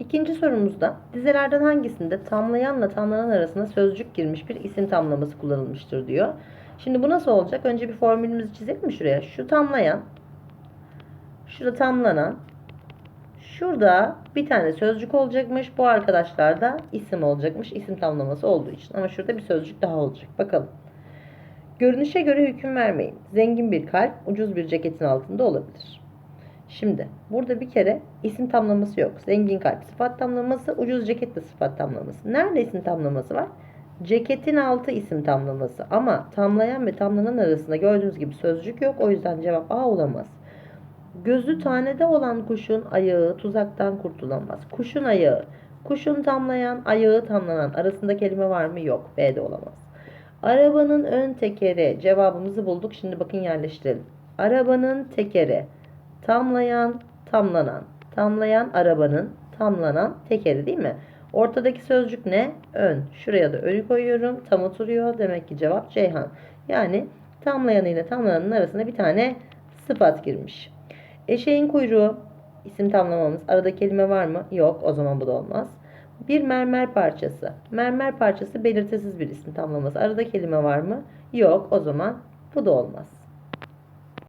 İkinci sorumuzda dizelerden hangisinde tamlayanla tamlanan arasında sözcük girmiş bir isim tamlaması kullanılmıştır diyor. Şimdi bu nasıl olacak? Önce bir formülümüzü çizelim mi şuraya? Şu tamlayan, şurada tamlanan, şurada bir tane sözcük olacakmış. Bu arkadaşlar da isim olacakmış. isim tamlaması olduğu için. Ama şurada bir sözcük daha olacak. Bakalım. Görünüşe göre hüküm vermeyin. Zengin bir kalp ucuz bir ceketin altında olabilir. Şimdi burada bir kere isim tamlaması yok. Zengin kalp sıfat tamlaması, ucuz ceket de sıfat tamlaması. Nerede isim tamlaması var? Ceketin altı isim tamlaması. Ama tamlayan ve tamlanan arasında gördüğünüz gibi sözcük yok. O yüzden cevap A olamaz. Gözü tanede olan kuşun ayağı tuzaktan kurtulamaz. Kuşun ayağı. Kuşun tamlayan, ayağı tamlanan arasında kelime var mı? Yok. B de olamaz. Arabanın ön tekeri. Cevabımızı bulduk. Şimdi bakın yerleştirelim. Arabanın tekeri. Tamlayan, tamlanan. Tamlayan arabanın, tamlanan tekeri değil mi? Ortadaki sözcük ne? Ön. Şuraya da önü koyuyorum. Tam oturuyor. Demek ki cevap Ceyhan. Yani tamlayan ile tamlananın arasında bir tane sıfat girmiş. Eşeğin kuyruğu isim tamlamamız. Arada kelime var mı? Yok. O zaman bu da olmaz. Bir mermer parçası. Mermer parçası belirtisiz bir isim tamlaması. Arada kelime var mı? Yok. O zaman bu da olmaz.